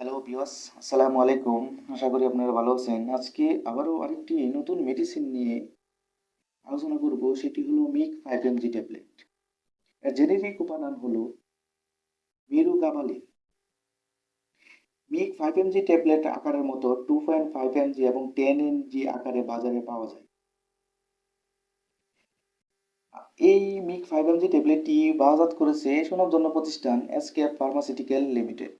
Hello বিয়াস আসসালামু আলাইকুম আশা করি আপনারা ভালো আছেন। আজকে আবারও আরেকটি নতুন মেডিসিন নিয়ে আলোচনা করব। সেটি হলো মিক ফাইভ এমজি ট্যাবলেট। এর জেনেরিক উপাদান হলো মিরুগাবালিন মিক ফাইভ এমজি ট্যাবলেট আকারের মতো টু পয়েন্ট ফাইভ এমজি এবং টেন এমজি আকারে বাজারে পাওয়া যায়। এই মিক ফাইভ এমজি ট্যাবলেটটি বাজাত করেছে সুনামধন্য প্রতিষ্ঠান এসকে ফার্মাসিউটিক্যাল লিমিটেড।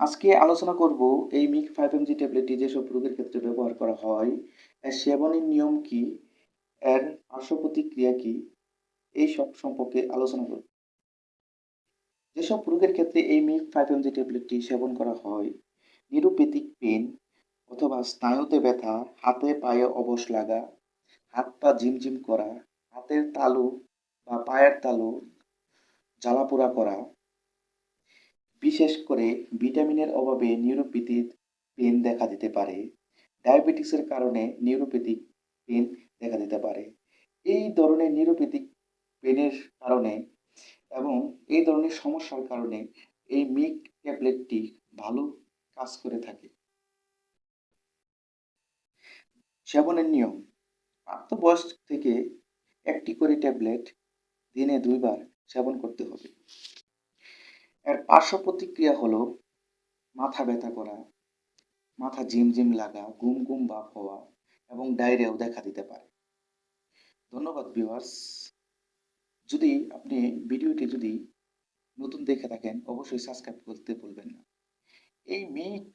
আজকে আলোচনা করব এই মিক ফাইভ এমজি ট্যাবলেটটি যেসব রোগের ক্ষেত্রে ব্যবহার করা হয় সেবনের নিয়ম কি, এর পার্শ্ব প্রতিক্রিয়া কি, এই সব সম্পর্কে আলোচনা করব। যেসব রোগের ক্ষেত্রে এই মিক ফাইভ এমজি ট্যাবলেটটি সেবন করা হয় নিউরোপ্যাথিক পেন অথবা স্নায়ুতে ব্যথা, হাতে পায়ে অবশ লাগা, হাত পা ঝিমঝিম করা, হাতের তালু বা পায়ের তালু, জ্বালাপোড়া করা বিশেষ করে ভিটামিনের অভাবে নিউরোপ্যাথিক পেন দেখা দিতে পারে, ডায়াবেটিসের কারণে নিউরোপ্যাথিক পেন দেখা দিতে পারে। এই ধরনের নিউরোপ্যাথিক পেনের কারণে এবং এই ধরনের সমস্যার কারণে এই মিক ট্যাবলেটটি ভালো কাজ করে থাকে। সেবনের নিয়ম, প্রাপ্তবয়স্ক থেকে একটি করে ট্যাবলেট দিনে দুইবার সেবন করতে হবে। এর পার্শ্ব প্রতিক্রিয়া হলো মাথা ব্যথা করা, মাথা ঝিমঝিম লাগা গুম গুম ভাব হওয়া এবং ডায়রিয়াও দেখা দিতে পারে। ধন্যবাদ ভিউয়ার্স যদি আপনি ভিডিওটি যদি নতুন দেখে থাকেন, অবশ্যই সাবস্ক্রাইব করতে ভুলবেন না। এই মিক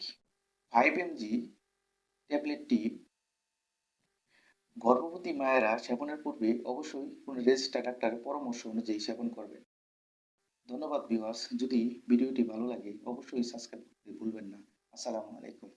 ফাইভ এমজি ট্যাবলেটটি গর্ভবতী মায়েরা সেবনের পূর্বে অবশ্যই কোনো রেজিস্টার ডাক্তারের পরামর্শ অনুযায়ী সেবন করবেন। ধন্যবাদ ভিউয়ার্স যদি ভিডিওটি ভালো লাগে অবশ্যই সাবস্ক্রাইব করতে ভুলবেন না। আসসালামু আলাইকুম।